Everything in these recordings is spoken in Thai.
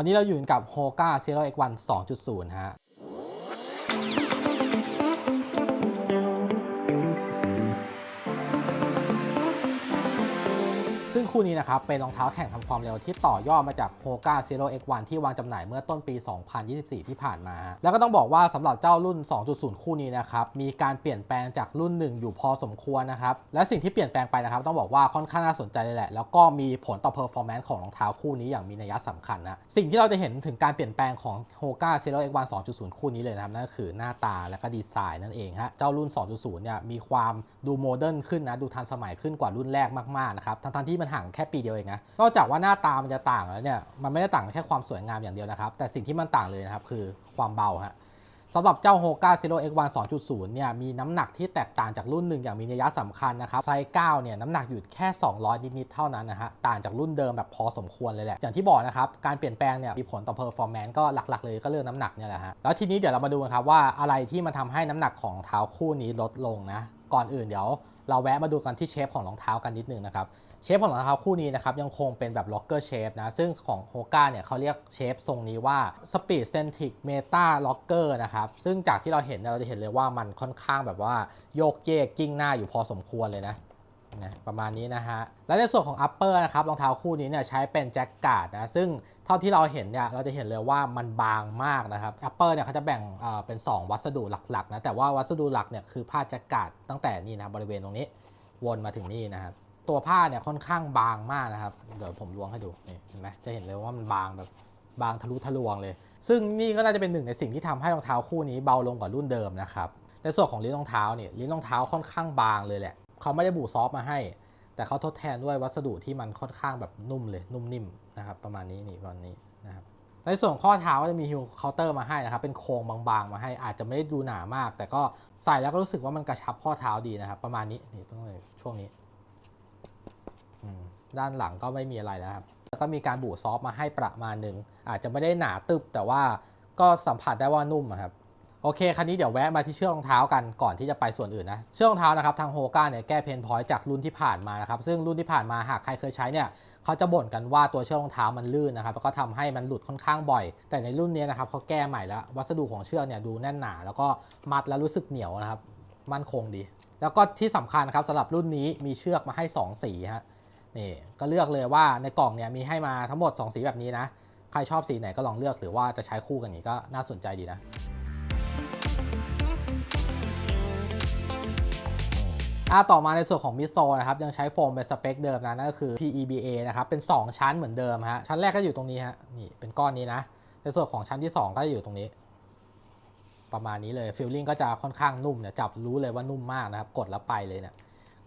วันนี้เราอยู่กับ Hoka Zero X1 2.0 ฮะ ซึ่งคู่นี้นะครับเป็นรองเท้าแข่งทำความเร็วที่ต่อยอดมาจาก Hoka Zero X1 ที่วางจำหน่ายเมื่อต้นปี 2024 ที่ผ่านมา แล้วก็ต้องบอกว่าสำหรับเจ้ารุ่น 2.0 คู่นี้นะครับมีการเปลี่ยนแปลงจากรุ่น 1 อยู่พอสมควรนะครับและสิ่งที่เปลี่ยนแปลงไปนะครับต้องบอกว่าค่อนข้างน่าสนใจเลยแหละแล้วก็มีผลต่อ performance ของรองเท้าคู่นี้อย่างมีนัยสำคัญนะสิ่งที่เราจะเห็นถึงการเปลี่ยนแปลงของ Hoka Zero X1 2.0 คู่นี้เลยนะครับนั่นก็คือหน้าตาและก็ดีไซน์นั่นเองฮะเจ้ารุ่น 2.0 เนี่ยมีความดูโมเดิร์นขึ้นนะดูทันสมัยขึ้นกว่ารุ่นแรกมากๆนะครับทั้งๆที่มันห่างแค่ปีเดียวเองนะนอกจากว่าหน้าตามันจะต่างแล้วเนี่ยมันไม่ได้ต่างแค่ความสวยงามอย่างเดียวนะครับ แต่สิ่งที่มันต่างเลยนะครับคือความเบาฮะสำหรับเจ้า Hoka Zero X1 2.0 เนี่ยมีน้ำหนักที่แตกต่างจากรุ่นหนึ่งอย่างมีนัยสำคัญนะครับไซส์9เนี่ยน้ำหนักอยู่แค่ 200 นิดๆเท่านั้นนะฮะต่างจากรุ่นเดิมแบบพอสมควรเลยแหละ อย่างที่บอกนะครับ การเปลี่ยนแปลงเนี่ยมีผลต่อ performance ก็หลักๆเลยก็เรื่องน้ำหนักเนี่ยแหละฮะแล้วทีนี้เดี๋ยวเรามาดูกันครับว่าอะไรที่มันทำให้น้ำหนักของเท้าคู่นี้ลดลงนะก่อนอื่นเดี๋ยว เราแวะมาดูกันที่เชฟของรองเท้ากันนิดนึงนะครับเชฟของรองเท้าคู่นี้นะครับยังคงเป็นแบบล็อกเกอร์เชฟนะซึ่งของโฮก้าเนี่ยเขาเรียกเชฟทรงนี้ว่า speed centric meta locker นะครับซึ่งจากที่เราเห็นเนี่ยเราจะเห็นเลยว่ามันค่อนข้างแบบว่าโยกเยกกิ้งหน้าอยู่พอสมควรเลยนะ นะประมาณนี้นะฮะ และในส่วนของ upper นะครับรองเท้าคู่นี้เนี่ยใช้เป็นแจ็คการ์ดนะซึ่งเท่าที่เราเห็นเนี่ยเราจะเห็นเลยว่ามันบางมากนะครับ upper เนี่ยเขาจะแบ่งเเป็น 2 วัสดุหลักๆนะแต่ว่าวัสดุหลักเนี่ยคือผ้าแจ็คการ์ดตั้งแต่นี่นะครับบริเวณตรงนี้วนมาถึงนี่นะครับตัวผ้าเนี่ยค่อนข้างบางมากนะครับ เดี๋ยวผมล้วงให้ดูนี่เห็นไหมจะเห็นเลยว่ามันบางแบบบางทะลุทะลวงเลย ซึ่งนี่ก็น่าจะเป็นหนึ่งในสิ่งที่ทำให้รองเท้าคู่นี้เบาลงกว่ารุ่นเดิมนะครับในส่วนของลิ้นรองเท้าเนี่ยลิ้นรองเท้าค่อนข้างบางเลยแหละ เขาไม่ได้บูซอฟต์มาให้ แต่เขาทดแทนด้วยวัสดุที่มันค่อนข้างแบบนุ่มเลยนุ่มนิ่มนะครับประมาณนี้นี่ประมาณนี้นะครับในส่วนข้อเท้าก็จะมีฮิลเคาน์เตอร์มาให้นะครับเป็นโครงบางๆ มาให้อาจจะไม่ได้ดูหนามาก แต่ก็ใส่แล้วก็รู้สึกว่ามันกระชับข้อเท้าดีนะครับ ประมาณนี้นี่ต้องเลยช่วงนี้ด้านหลังก็ไม่มีอะไรแล้วครับแล้วก็มีการบูซอฟต์มาให้ประมาณหนึ่งอาจจะไม่ได้หนาตึบแต่ว่าก็สัมผัสได้ว่านุ่มอะครับ โอเคคราวนี้เดี๋ยวแวะมาที่เชือกรองเท้ากันก่อนที่จะไปส่วนอื่นนะเชือกรองเท้านะครับทางโฮก้าเนี่ยแก้เพนพอยต์จากรุ่นที่ผ่านมานะครับซึ่งรุ่นที่ผ่านมาหากใครเคยใช้เนี่ยเขาจะบ่นกันว่าตัวเชือกรองเท้ามันลื่นนะครับแล้วก็ทำให้มันหลุดค่อนข้างบ่อย แต่ในรุ่นนี้นะครับเขาแก้ใหม่แล้ววัสดุของเชือกเนี่ยดูแน่นหนา แล้วก็มัดแล้วรู้สึกเหนียวนะครับมั่นคงดี แล้วก็ที่สำคัญนะครับสำหรับรุ่นนี้มีเชือกมาให้ 2 สีฮะนี่ก็เลือกเลยว่าในกล่องเนี่ยมีให้มาทั้งหมด 2 สีแบบนี้นะใครชอบสีไหนก็ลองเลือกหรือว่าจะใช้คู่กันนี้ก็น่าสนใจดีนะ อ่าต่อมาในส่วนของมิโซนะครับยังใช้โฟมเป็นสเปคเดิมนะนั่นก็คือ PEBA นะครับเป็น 2 ชั้นเหมือนเดิมฮะชั้นแรกก็อยู่ตรงนี้ฮะนี่เป็นก้อนนี้นะ ในส่วนของชั้นที่ 2 ก็จะอยู่ตรงนี้ ประมาณนี้เลยฟิลลิ่งก็จะค่อนข้างนุ่มเนี่ยจับรู้เลยว่านุ่มมากนะครับกดแล้วไปเลยเนี่ย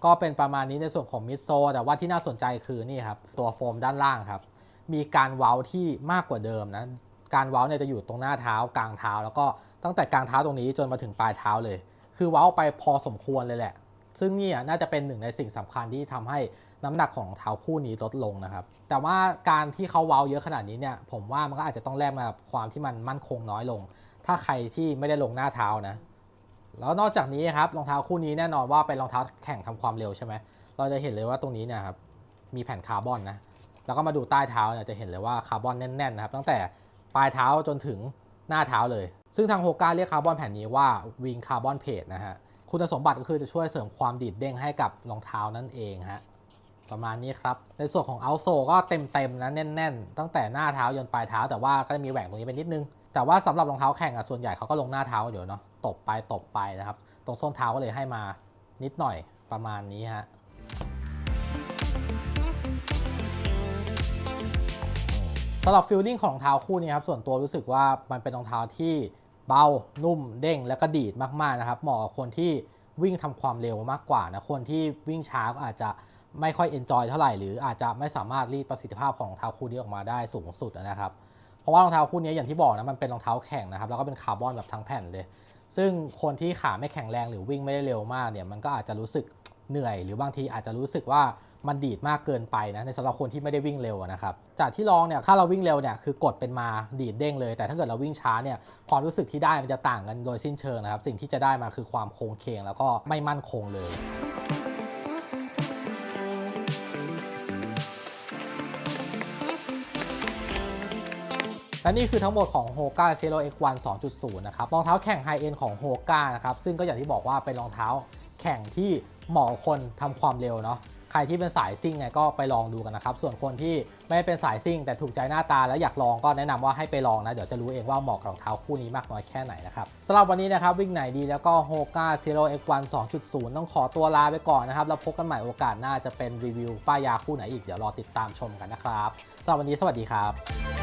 ก็เป็นประมาณนี้ในส่วนของมิโซแต่ว่าที่น่าสนใจคือนี่ครับตัวโฟมด้านล่างครับมีการเว้าที่มากกว่าเดิมนะการเว้าเนี่ยจะอยู่ตรงหน้าเท้ากลางเท้าแล้วก็ ตั้งแต่กลางเท้าตรงนี้จนมาถึงปลายเท้าเลย คือเว้าไปพอสมควรเลยแหละ ซึ่งนี่น่าจะเป็นหนึ่งในสิ่งสำคัญที่ทำให้น้ำหนักของเท้าคู่นี้ลดลงนะครับ แต่ว่าการที่เขาเว้าเยอะขนาดนี้เนี่ย ผมว่ามันก็อาจจะต้องแลกมากับความที่มันมั่นคงน้อยลง ถ้าใครที่ไม่ได้ลงหน้าเท้านะ แล้วนอกจากนี้ครับรองเท้าคู่นี้แน่นอนว่าเป็นรองเท้าแข่งทำความเร็วใช่ไหมเราจะเห็นเลยว่าตรงนี้เนี่ยครับมีแผ่นคาร์บอนนะ แล้วก็มาดูใต้เท้าเนี่ยจะเห็นเลยว่าคาร์บอนแน่นๆนะครับตั้งแต่ปลายเท้าจนถึงหน้าเท้าเลย ซึ่งทางโฮก้าเรียกคาร์บอนแผ่นนี้ว่าวิงคาร์บอนเพจนะฮะ คุณสมบัติก็คือจะช่วยเสริมความดีดเด้งให้กับรองเท้านั่นเองฮะ ประมาณนี้ครับ ในส่วนของเอาโซก็เต็มๆนะแน่น ๆ ตั้งแต่หน้าเท้าจนปลายเท้า แต่ว่าก็จะมีแหว่งตรงนี้ไปนิดนึง แต่ว่าสำหรับรองเท้าแข่งอะส่วนใหญ่เขาก็ลงหน้าเท้าเดี๋ยวเนาะ ตบไปตบไปนะครับ ตรงส้นเท้าก็เลยให้มานิดหน่อยประมาณนี้ฮะ สำหรับฟิลลิ่งของรองเท้าคู่นี้ครับส่วนตัวรู้สึกว่ามันเป็นรองเท้าที่เบา นุ่ม เด้ง และก็ดีดมากๆนะครับเหมาะกับคนที่วิ่งทำความเร็วมากกว่านะคนที่วิ่งช้าก็อาจจะไม่ค่อยเอนจอยเท่าไหร่หรืออาจจะไม่สามารถรีดประสิทธิภาพของรองเท้าคู่นี้ออกมาได้สูงสุดนะครับเพราะว่ารองเท้าคู่นี้อย่างที่บอกนะมันเป็นรองเท้าแข่งนะครับแล้วก็เป็นคาร์บอนแบบทั้งแผ่นเลย ซึ่งคนที่ขาไม่แข็งแรงหรือวิ่งไม่ได้เร็วมากเนี่ยมันก็อาจจะรู้สึก เหนื่อย หรือบางทีอาจจะรู้สึกว่ามันดีดมากเกินไปนะในสำหรับคนที่ไม่ได้วิ่งเร็วนะครับจากที่ลองเนี่ยถ้าเราวิ่งเร็วเนี่ยคือกดเป็นมาดีดเด้งเลย แต่ถ้าเกิดเราวิ่งช้าเนี่ยความรู้สึกที่ได้มันจะต่างกันโดยสิ้นเชิงนะครับสิ่งที่จะได้มาคือความโค้งเคงแล้วก็ไม่มั่นคงเลยและนี่คือทั้งหมดของ Hoka Zero X1 2.0 นะครับรองเท้าแข่งไฮเอ็นของ Hoka นะครับซึ่งก็อย่างที่บอกว่าเป็นรองเท้า แข่งที่เหมาะคนทำความเร็วเนาะใครที่เป็นสายซิ่งไงก็ไปลองดูกันนะครับ ส่วนคนที่ไม่เป็นสายซิ่ง แต่ถูกใจหน้าตาแล้วอยากลองก็แนะนำว่าให้ไปลองนะ เดี๋ยวจะรู้เองว่าเหมาะกับรองเท้าคู่นี้มากน้อยแค่ไหนนะครับสำหรับวันนี้นะครับวิ่งไหนดีแล้วก็ Hoka Zero X1 2.0ต้องขอตัวลาไปก่อนนะครับ แล้วพบกันใหม่โอกาสหน้าจะเป็นรีวิวป้ายยาคู่ไหนอีกเดี๋ยวรอติดตามชมกันนะครับสำหรับวันนี้สวัสดีครับ